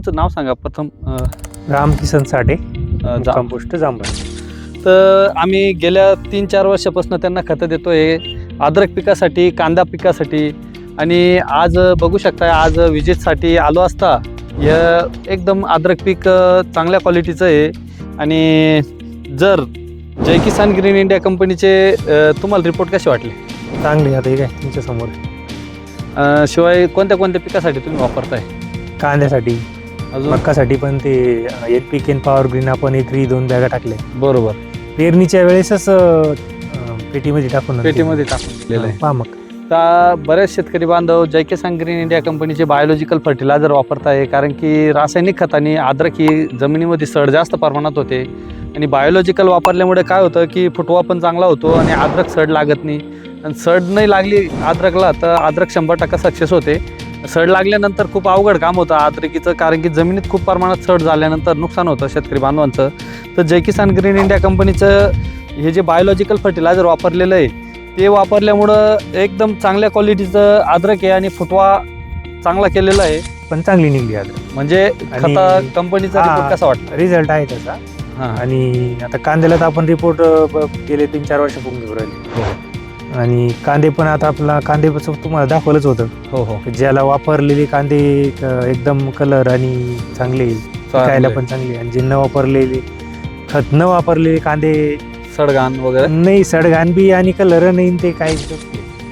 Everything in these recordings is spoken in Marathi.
तुमचं नाव सांगा. प्रथम रामकिसन साठे कंपोस्ट जांभळ. तर आम्ही गेल्या तीन चार वर्षापासून त्यांना खतं देतोय. अद्रक पिकासाठी कांदा पिकासाठी. आणि आज बघू शकता आज विजेतसाठी आलो असता हे एकदम अद्रक पीक चांगल्या क्वालिटीचं आहे. आणि जर जय किसान ग्रीन इंडिया कंपनीचे तुम्हाला रिपोर्ट कसे वाटले? चांगली आता काय तुमच्यासमोर अ, शिवाय कोणत्या कोणत्या पिकासाठी तुम्ही वापरताय? कांद्यासाठी. अजून? मक्कासाठी पण ते एन पी केन पॉवर ग्रीन आपण एकरी दोन बॅगा टाकले बरोबर. पेरणीच्या वेळेसच अं, पेटीमध्ये टाकून पेटीमध्ये टाकून दिलेलं आहे. पहा मग. आता बरेच शेतकरी बांधव जय किसान ग्रीन इंडिया कंपनीचे बायोलॉजिकल फर्टिलायझर वापरताय कारण की रासायनिक खताने अद्रक ही जमिनीमध्ये सड जास्त प्रमाणात होते. आणि बायोलॉजिकल वापरल्यामुळे काय होतं की फुटवा पण चांगला होतो आणि अद्रक सड लागत नाही. आणि सड नाही लागली अद्रकला तर अद्रक शंभर टक्का सक्सेस होते. सड लागल्यानंतर खूप अवघड काम होतं अद्रकीचं कारण की जमिनीत खूप प्रमाणात सड झाल्यानंतर नुकसान होतं शेतकरी बांधवांचं. तर जय किसान ग्रीन इंडिया कंपनीचं हे जे बायोलॉजिकल फर्टिलायझर वापरलेलं आहे ते वापरल्यामुळं एकदम चांगल्या क्वालिटीचं अद्रक आहे आणि फुटवा चांगला केलेला आहे. पण चांगली निघली आता म्हणजे खता कंपनीचा हा. कसा वाटतं? रिझल्ट आहे त्याचा हां. आणि आता कांद्याला तर आपण रिपोर्ट गेले तीन चार वर्षापूर्वी घेऊन राहिले आणि कांदे पण आता आपला कांदे तुम्हाला दाखवलंच होतं. हो हो. ज्याला वापरलेले कांदे एकदम कलर आणि चांगले खायला पण चांगले आणि जे न वापरलेले खत न वापरलेले कांदे सडगाण वगैरे? नाही सडघाण बी आणि कलर नाही ते काही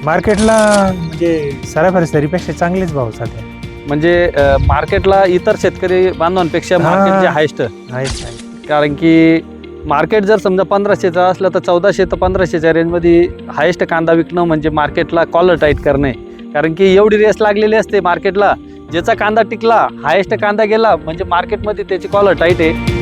मार्केटला म्हणजे सरासरी सरीपेक्षा चांगलेच भाव सध्या म्हणजे मार्केटला इतर शेतकरी बांधवांपेक्षा हा. मार्केट जे हायस्ट आहेत. कारण की मार्केट जर समजा पंधराशेचं असलं तर चौदाशे तर पंधराशेच्या रेंजमध्ये हायेस्ट कांदा विकणं म्हणजे मार्केटला कॉलर टाईट करणे. कारण की एवढी रेस लागलेली असते मार्केटला. ज्याचा कांदा टिकला हायेस्ट कांदा गेला म्हणजे मार्केटमध्ये त्याची कॉलर टाईट आहे.